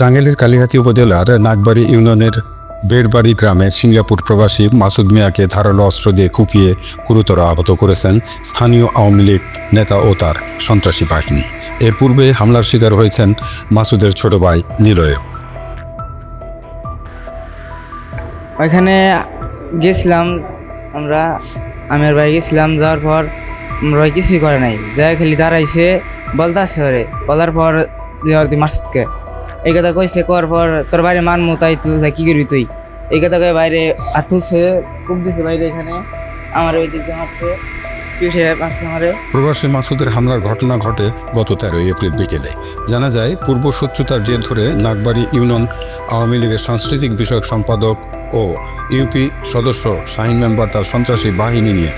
টাঙ্গাইলের কালিহাতি উপজেলার নাগবাড়ি ইউনিয়নের বেড়বাড়ি গ্রামের সিঙ্গাপুর প্রবাসী মাসুদ মিয়াকে ধারালো অস্ত্র দিয়ে কুপিয়ে গুরুতর আহত করেছেন স্থানীয় আওয়ামী লীগ নেতা ও তার সন্ত্রাসী বাহিনী। এর পূর্বে হামলার শিকার হয়েছেন মাসুদের ছোট ভাই নিলয়। ওইখানে গেছিলাম আমরা আমি আর ভাই গেছিলাম, যাওয়ার পর আমরা কিছুই করে নাই। যাই খালি দাঁড়াইছে, বলতাছে ওরে, বলার পর মাসুদকে। এই কথা কইছে করার পর তোর বাইরে মানমু, তাই তুই কি করবি তুই? এই কথা কয়ে বাইরে হাত তুলছে, কুপ দিছে বাইরে এখানে। আমার ওই দিক মারছে প্রবাসী মাসুদের হামলার ঘটনা ঘটে গত তেরোই এপ্রিল বিকেলে। জানা যায়, পূর্ব শত্রুতার জের ধরে নাগবাড়ি ইউনিয়ন আওয়ামী লীগের সাংস্কৃতিক বিষয়ক সম্পাদক ও ইউপি সদস্য শাহিন মেম্বার তার সন্ত্রাসী বাহিনী নিয়ে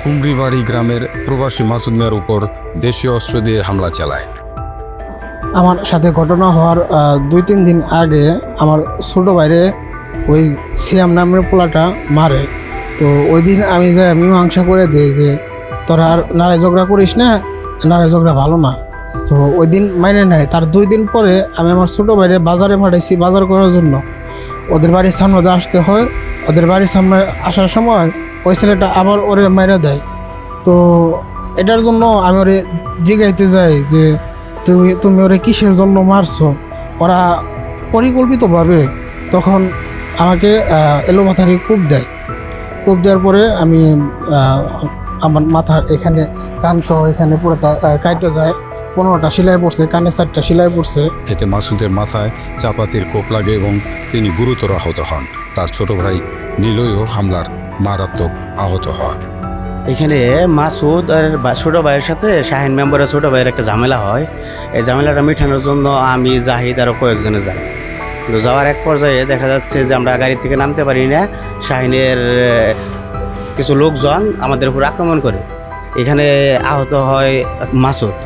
কুমড়িবাড়ি গ্রামের প্রবাসী মাসুদ মিয়ার উপর দেশীয় অস্ত্র দিয়ে হামলা চালায়। আমার সাথে ঘটনা হওয়ার দুই তিন দিন আগে আমার ছোটো বাইরে ওই সিয়াম নামের পোলাটা মারে। তো ওই দিন আমি যে মীমাংসা করে দিই যে, তোরা আর নারায় ঝগড়া করিস না নারায় ঝগড়া ভালো না। তো ওই দিন মাইনে নেয় তার দুই দিন পরে আমি আমার ছোটো বাইরে বাজারে পাঠাইছি বাজার করার জন্য। ওদের বাড়ির সামনে আসতে হয়। ওদের বাড়ির সামনে আসার সময় ওই ছেলেটা আবার ওরে মাইরে দেয়। তো এটার জন্য আমি ওরে জিগাইতে যাই যে তুমি তুমি ওরা কিসের জন্য মারছো? ওরা পরিকল্পিতভাবে তখন আমাকে আহ, এলোপাথারি কূপ দেয়। কূপ দেওয়ার পরে আমি আমার মাথার এখানে কান সহ এখানে পুরোটা কাইটে যায়। পনেরোটা সেলাই পড়ছে কানে চারটা সেলাই পড়ছে। এতে মাসুদের মাথায় চাপাতির কোপ লাগে এবং তিনি গুরুতর আহত হন। তার ছোট ভাই নিলয়ও হামলার মারাত্মক আহত হন এখানে মাসুদ আর ছোট ভাইয়ের সাথে শাহিন মেম্বারের ছোটো ভাইয়ের একটা ঝামেলা হয়। এই ঝামেলাটা মিঠানোর জন্য আমি, জাহিদ আরও কয়েকজনে যাই। কিন্তু যাওয়ার এক পর্যায়ে দেখা যাচ্ছে যে আমরা গাড়ি থেকে নামতে পারি না। শাহিনের কিছু লোকজন আমাদের উপর আক্রমণ করে। এখানে আহত হয় মাসুদ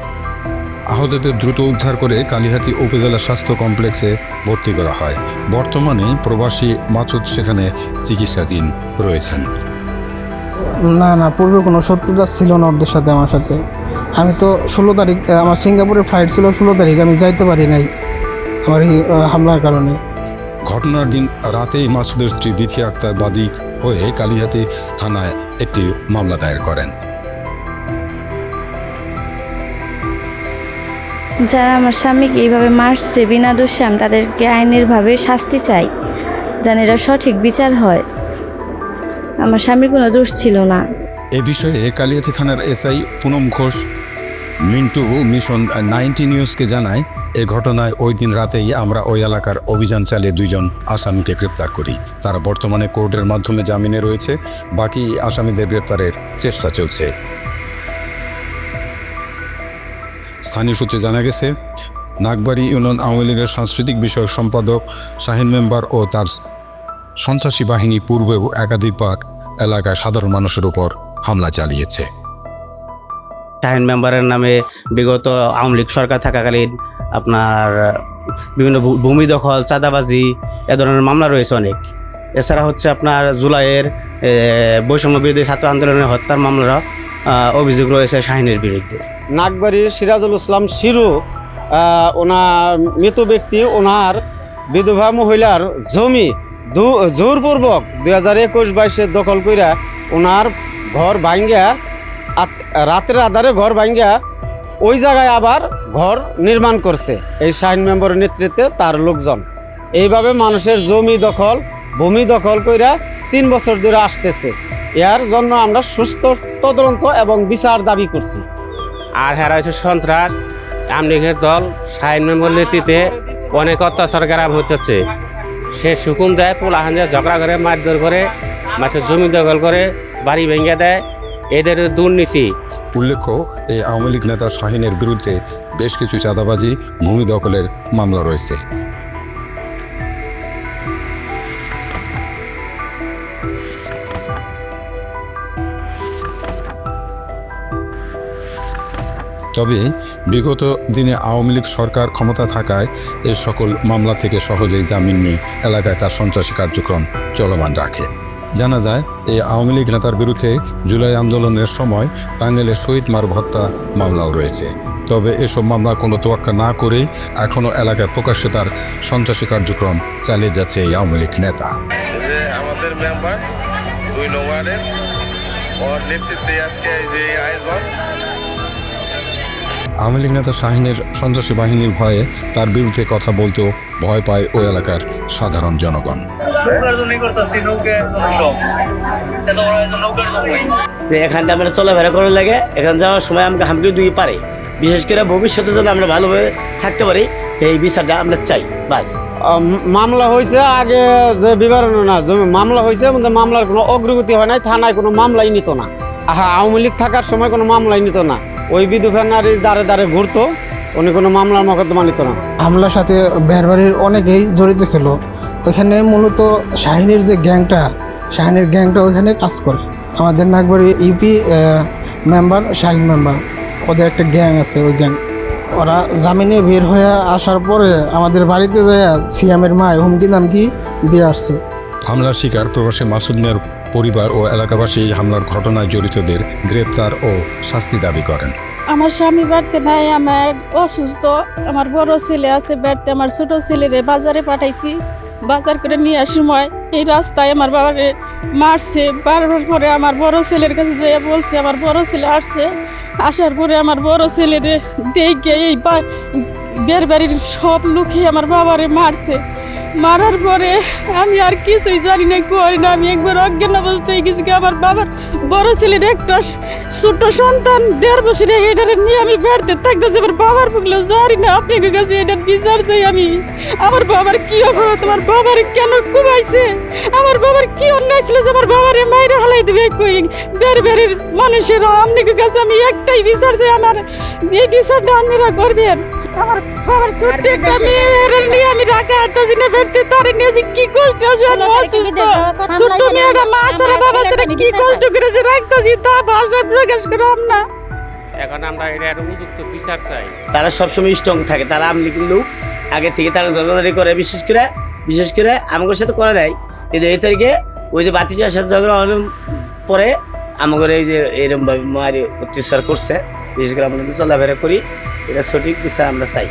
আহতদের দ্রুত উদ্ধার করে কালিহাতি উপজেলা স্বাস্থ্য কমপ্লেক্সে ভর্তি করা হয়। বর্তমানে প্রবাসী মাসুদ সেখানে চিকিৎসাধীন রয়েছেন। না না পূর্বে কোনো শত্রুতা ছিল না ওদের সাথে আমার সাথে। আমি তো ষোলো তারিখ আমার সিঙ্গাপুরের ফ্লাইট ছিল ষোলো তারিখ আমি যাইতে পারি নাই আমার এই হামলার কারণে। ঘটনার দিন রাতেই মাসুদের স্ত্রী বিথি আক্তার বাদী হয়ে কালিহাতি থানায় একটি মামলা দায়ের করেন। যারা আমার স্বামীকে এইভাবে মারছে বিনা দোষে আমি তাদেরকে আইনের ভাবে শাস্তি চাই যেন এরা সঠিক বিচার হয়। আমার স্বামীর কোনো দোষ ছিল না। এ বিষয়ে কালিয়াতি থানার SI Punam Ghosh, Mintu Mission Ninety নিউজকে জানায়, এ ঘটনায় ওই দিন রাতেই আমরা ওই এলাকার অভিযান চালিয়ে দুইজন আসামিকে গ্রেপ্তার করি। তারা বর্তমানে কোর্টের মাধ্যমে জামিনে রয়েছে, বাকি আসামিদের গ্রেপ্তারের চেষ্টা চলছে। স্থানীয় সূত্রে জানা গেছে, নাগবাড়ি ইউনিয়ন আওয়ামী লীগের সাংস্কৃতিক বিষয়ক সম্পাদক শাহিন মেম্বার ও তার সন্ত্রাসী বাহিনী পূর্বেও একাধিকবার এলাকায় সাধারণ মানুষের উপর হামলা চালিয়েছে। শাহিন মেম্বারের নামে বিগত আওয়ামী লীগ সরকার থাকাকালীন আপনার বিভিন্ন ভূমি দখল চাঁদাবাজি এ ধরনের মামলা রয়েছে অনেক। এছাড়া হচ্ছে আপনার জুলাইয়ের বৈষম্য বিরোধী ছাত্র আন্দোলনের হত্যার মামলার অভিযোগ রয়েছে শাহিনের বিরুদ্ধে। নাগবাড়ির সিরাজুল ইসলাম শিরু ওনার মৃত ব্যক্তি ওনার বিধবা মহিলার জমি জোরপূর্বক দুই হাজার একুশ বাইশে দখল কইরা ওনার ঘর ভাঙ্গা রাতের আধারে ঘর ভাঙ্গা ওই জায়গায় আবার ঘর নির্মাণ করছে। এই শাহিন মেম্বরের নেতৃত্বে তার লোকজন। এইভাবে মানুষের জমি দখল, ভূমি দখল কইরা তিন বছর ধরে আসতেছে। এর জন্য আমরা সুস্থ, তদন্ত এবং বিচার দাবি করছি। আর হেরা হচ্ছে সন্ত্রাস। আমলিগের দল সাইন মেম্বর নেতৃত্বে অনেক অত্যাচার গ্রাম হতেছে সে শুকুন দেয় পোলাহান দিয়ে ঝগড়া করে মারধর করে, মাছের জমি দখল করে, বাড়ি ভেঙে দেয়। এদের দুর্নীতি। উল্লেখ্য, এই আওয়ামী লীগ নেতা শাহিনের বিরুদ্ধে বেশ কিছু চাঁদাবাজি, ভূমি দখলের মামলা রয়েছে। তবে বিগত দিনে আওয়ামী লীগ সরকার ক্ষমতা থাকায় এ সকল মামলা থেকে সহজেই জামিন নিয়ে এলাকায় তার সন্ত্রাসী কার্যক্রম চলমান রাখে। জানা যায়, এই আওয়ামী লীগ নেতার বিরুদ্ধে জুলাই আন্দোলনের সময় টাঙ্গাইলের শহীদ মারুফ হত্যা মামলাও রয়েছে। তবে এসব মামলা কোনো তোয়াক্কা না করেই এখনও এলাকায় প্রকাশ্যে তার সন্ত্রাসী কার্যক্রম চালিয়ে যাচ্ছে এই আওয়ামী লীগ নেতা। আমাদের নেতৃত্বে আজকে আওয়ামী লীগ নেতা শাহিনের সন্ত্রাসী বাহিনীর ভয়ে তার বিরুদ্ধে কথা বলতেও ভয় পায় ওই এলাকার সাধারণ জনগণ। যে এখান থেকে আমরা চলাফেরা করার লাগে এখান যাওয়ার সময় আমাকে হামকে দুই পারে। বিশেষ করে ভবিষ্যতে যেন আমরা ভালোভাবে থাকতে পারি এই বিচারটা আমরা চাই বাস। মামলা হয়েছে আগে যে বিবরণ না জমি মামলা হয়েছে মামলার কোনো অগ্রগতি হয় নাই থানায় কোনো মামলাই নিত না। আহা আওয়ামী লীগ থাকার সময় কোনো মামলাই নিত না। ওই বিধুফের নারীর দ্বারে দ্বারে ঘুরতো উনি কোনো মামলার মকদ্দমা নিত না। হামলার সাথে বেরবাড়ির অনেকেই জড়িত ছিল। ওইখানে মূলত শাহিনের যে গ্যাংটা শাহিনের গ্যাংটা ওইখানে কাজ করে। আমাদের Nagbari UP member Shahin member ওদের একটা গ্যাং আছে ওই গ্যাং। ওরা জামিনে বের হয়ে আসার পরে আমাদের বাড়িতে যায় সিয়ামের মায় হুমকি দামকি দিয়ে আসছে। হামলার শিকার প্রবাসী মাসুদ মিয়ার পরিবার ও এলাকাবাসী হামলার ঘটনায় জড়িতদের গ্রেপ্তার ও শাস্তি দাবি করেন। আমার স্বামী বাড়তে নাই আমার অসুস্থ, আমার বড় ছেলে আছে বাড়তে, আমার ছোট ছেলেরে বাজারে পাঠাইছি। বাজার করে নিয়ে আসার সময় এই রাস্তায় আমার বাবারে মারছে। বারবার পরে আমার বড় ছেলের কাছে যেয়ে বলছে, আমার বড় ছেলে আসছে। আসার পরে আমার বড় ছেলেরে দেখে এই বের বাড়ির সব লোকই আমার বাবারে মারছে। মারার পরে আমি আর কিছুই জানি না, করি না। আমি একবার অজ্ঞান অবস্থায় কিছু আমার বাবার বড় ছেলের একটা ছোট সন্তান দেড় বছরের এটারে নিয়ে আমি বেড়তে থাকতেছি, আমার বাবার বুকলে জানি না। আপনার কাছে এটার বিচার চাই আমি। আমার বাবার কি অপরাধ? আমার বাবার কেন কুবাইছে আমার বাবার কি অন্যায় ছিল যে আমার বাবারে মাইরে হালাই দেবে? বের বেরের মানুষের আপনার কাছে আমি একটাই বিচার চাই। আমার এই বিচারটা আপনারা করবেন। আমার বাবার ছোট্ট একটা মেয়ের নিয়ে আমি না তার নিয়ে যে কি কষ্ট আছে আমি অসুস্থ। ছোট্ট মেয়েটা মা সারা বাবা সারা কি কষ্ট করেছে রাখতেছি তা ভাষায় প্রকাশ করাম না। এখন আমরা এর উপযুক্ত বিচার চাই। তারা সবসময় স্ট্রং থাকে তারা আমলি লোক আগে থেকে তারা ঝগড়াঝাড়ি করে বিশেষ করে বিশেষ করে আমাদের সাথে করে দেয় কিন্তু এই তারিখে ওই যে বাতিজার সাথে ঝগড়া হওয়ার পরে আমাদের এই যে এরকম ভাবে মারি অত্যাচার করছে। বিশেষ করে আমরা চলাফেরা করি। এটা সঠিক বিচার আমরা চাই।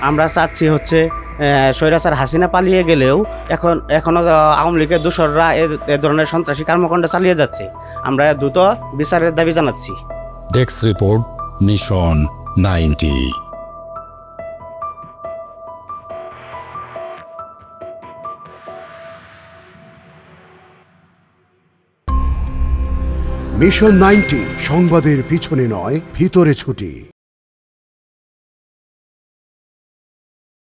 আমরা চাচ্ছি হচ্ছে স্বৈরাচার হাসিনা পালিয়ে গেলেও এখন এখনও আওয়ামী লীগের দোসররা এ- ধরনের সন্ত্রাসী কর্মকাণ্ড চালিয়ে যাচ্ছে। আমরা দ্রুত বিচারের দাবি জানাচ্ছি। Desk report Mission Ninety. Mission Ninety সংবাদের পিছনে নয় ভিতরে ছুটি।